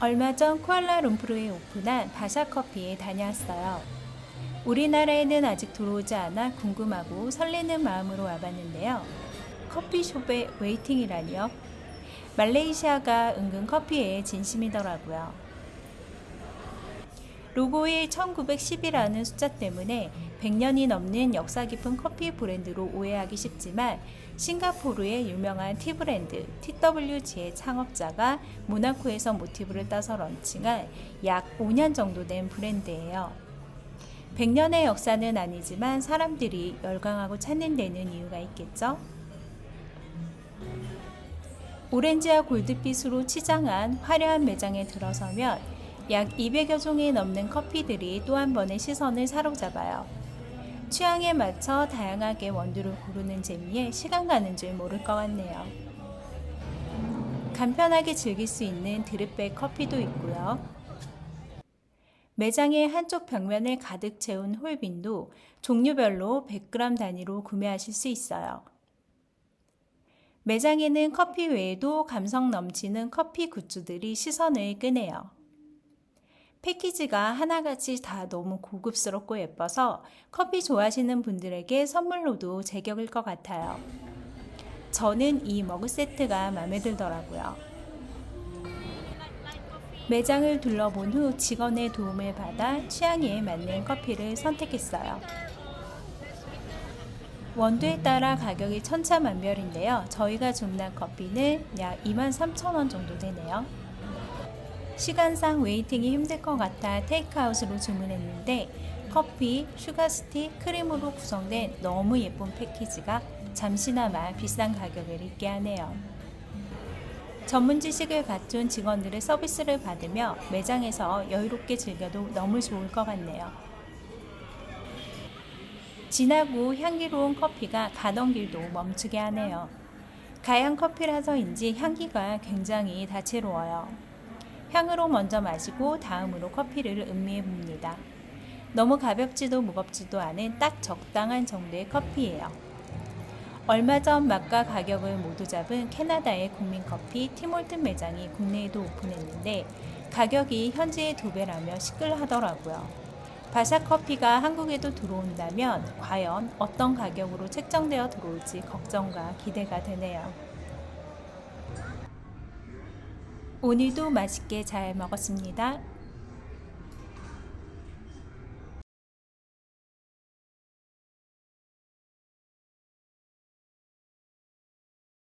얼마 전 쿠알라룸푸르에 오픈한 바샤커피에 다녀왔어요. 우리나라에는 아직 들어오지 않아 궁금하고 설레는 마음으로 와봤는데요. 커피숍에 웨이팅이라니요? 말레이시아가 은근 커피에 진심이더라고요. 로고의 1910이라는 숫자 때문에 100년이 넘는 역사 깊은 커피 브랜드로 오해하기 쉽지만 싱가포르의 유명한 티 브랜드 TWG의 창업자가 모나코에서 모티브를 따서 런칭한 약 5년 정도 된 브랜드예요. 100년의 역사는 아니지만 사람들이 열광하고 찾는 데는 이유가 있겠죠? 오렌지와 골드빛으로 치장한 화려한 매장에 들어서면 약 200여 종이 넘는 커피들이 또 한 번의 시선을 사로잡아요. 취향에 맞춰 다양하게 원두를 고르는 재미에 시간 가는 줄 모를 것 같네요. 간편하게 즐길 수 있는 드립백 커피도 있고요. 매장의 한쪽 벽면을 가득 채운 홀빈도 종류별로 100g 단위로 구매하실 수 있어요. 매장에는 커피 외에도 감성 넘치는 커피 굿즈들이 시선을 끄네요. 패키지가 하나같이 다 너무 고급스럽고 예뻐서 커피 좋아하시는 분들에게 선물로도 제격일 것 같아요. 저는 이 머그 세트가 마음에 들더라고요. 매장을 둘러본 후 직원의 도움을 받아 취향에 맞는 커피를 선택했어요. 원두에 따라 가격이 천차만별인데요. 저희가 주문한 커피는 약 23,000원 정도 되네요. 시간상 웨이팅이 힘들 것 같아 테이크아웃으로 주문했는데 커피, 슈가스틱, 크림으로 구성된 너무 예쁜 패키지가 잠시나마 비싼 가격을 잊게 하네요. 전문 지식을 갖춘 직원들의 서비스를 받으며 매장에서 여유롭게 즐겨도 너무 좋을 것 같네요. 진하고 향기로운 커피가 가던 길도 멈추게 하네요. 가양 커피라서인지 향기가 굉장히 다채로워요. 향으로 먼저 마시고 다음으로 커피를 음미해 봅니다. 너무 가볍지도 무겁지도 않은 딱 적당한 정도의 커피예요. 얼마 전 맛과 가격을 모두 잡은 캐나다의 국민 커피 티몰튼 매장이 국내에도 오픈했는데 가격이 현지의 두 배라며 시끌하더라고요. 바샤 커피가 한국에도 들어온다면 과연 어떤 가격으로 책정되어 들어올지 걱정과 기대가 되네요. 오늘도 맛있게 잘 먹었습니다.